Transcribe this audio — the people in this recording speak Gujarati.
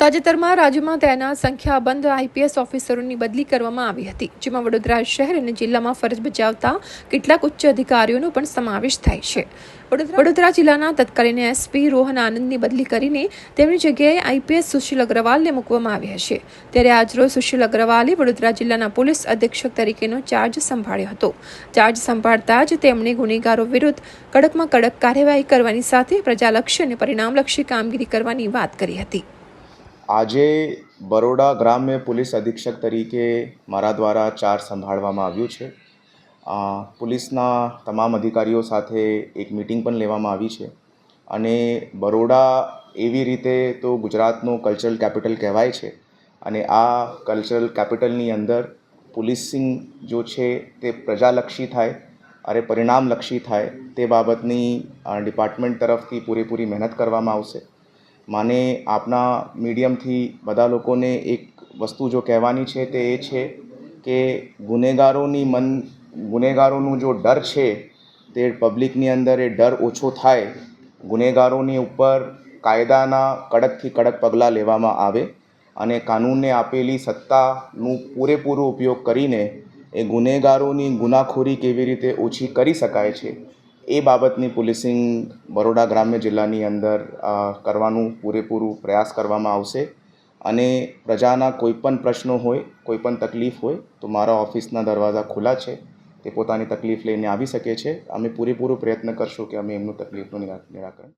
તાજેતરમાં રાજ્યમાં તેના સંખ્યાબંધ આઈપીએસ ઓફિસરોની બદલી કરવામાં આવી હતી, જેમાં વડોદરા શહેર અને જિલ્લામાં ફરજ બજાવતા કેટલાક ઉચ્ચ અધિકારીઓનો પણ સમાવેશ થાય છે. વડોદરા જિલ્લાના તત્કાલીન એસપી રોહન આનંદની બદલી કરીને તેમની જગ્યાએ આઈપીએસ સુશીલ અગ્રવાલને મૂકવામાં આવ્યા છે. ત્યારે આજરોજ સુશીલ અગ્રવાલે વડોદરા જિલ્લાના પોલીસ અધિક્ષક તરીકેનો ચાર્જ સંભાળ્યો હતો. ચાર્જ સંભાળતા જ તેમણે ગુનેગારો વિરુદ્ધ કડકમાં કડક કાર્યવાહી કરવાની સાથે પ્રજાલક્ષી અને પરિણામલક્ષી કામગીરી કરવાની વાત કરી હતી. આજે બરોડા ગ્રામ્ય પોલીસ અધિક્ષક તરીકે મારા દ્વારા ચાર્જ સંભાળવામાં આવ્યું છે. પોલીસના તમામ અધિકારીઓ સાથે એક મિટિંગ પણ લેવામાં આવી છે. અને બરોડા એવી રીતે તો ગુજરાતનું કલ્ચરલ કેપિટલ કહેવાય છે. અને આ કલ્ચરલ કેપિટલની અંદર પોલીસિંગ જો છે તે પ્રજાલક્ષી થાય અને પરિણામલક્ષી થાય તે બાબતની ડિપાર્ટમેન્ટ તરફથી પૂરેપૂરી મહેનત કરવામાં આવશે. માને આપના મીડિયમથી બધા લોકોને એક વસ્તુ જો કહેવાની છે તે એ છે કે ગુનેગારોની મન, ગુનેગારોનું જો ડર છે, તે પબ્લિકની અંદર એ ડર ઓછો થાય, ગુનેગારોની ઉપર કાયદાના કડકથી કડક પગલાં લેવામાં આવે અને કાનૂનને આપેલી સત્તાનું પૂરેપૂરો ઉપયોગ કરીને એ ગુનેગારોની ગુનાખોરી કેવી રીતે ઓછી કરી શકાય છે એ બાબતની પોલીસિંગ બરોડા ગ્રામ્ય જિલ્લાની અંદર કરવાનું પૂરેપૂરું પ્રયાસ કરવામાં આવશે. અને પ્રજાના કોઈપણ પ્રશ્નો હોય કોઈપણ તકલીફ હોય, તો મારા ઓફિસના દરવાજા ખુલ્લા છે. તે પોતાની તકલીફ લઈને આવી શકે છે. અમે પૂરેપૂરો પ્રયત્ન કરશું કે અમે એમનું તકલીફનું નિરા, નિરાકરણ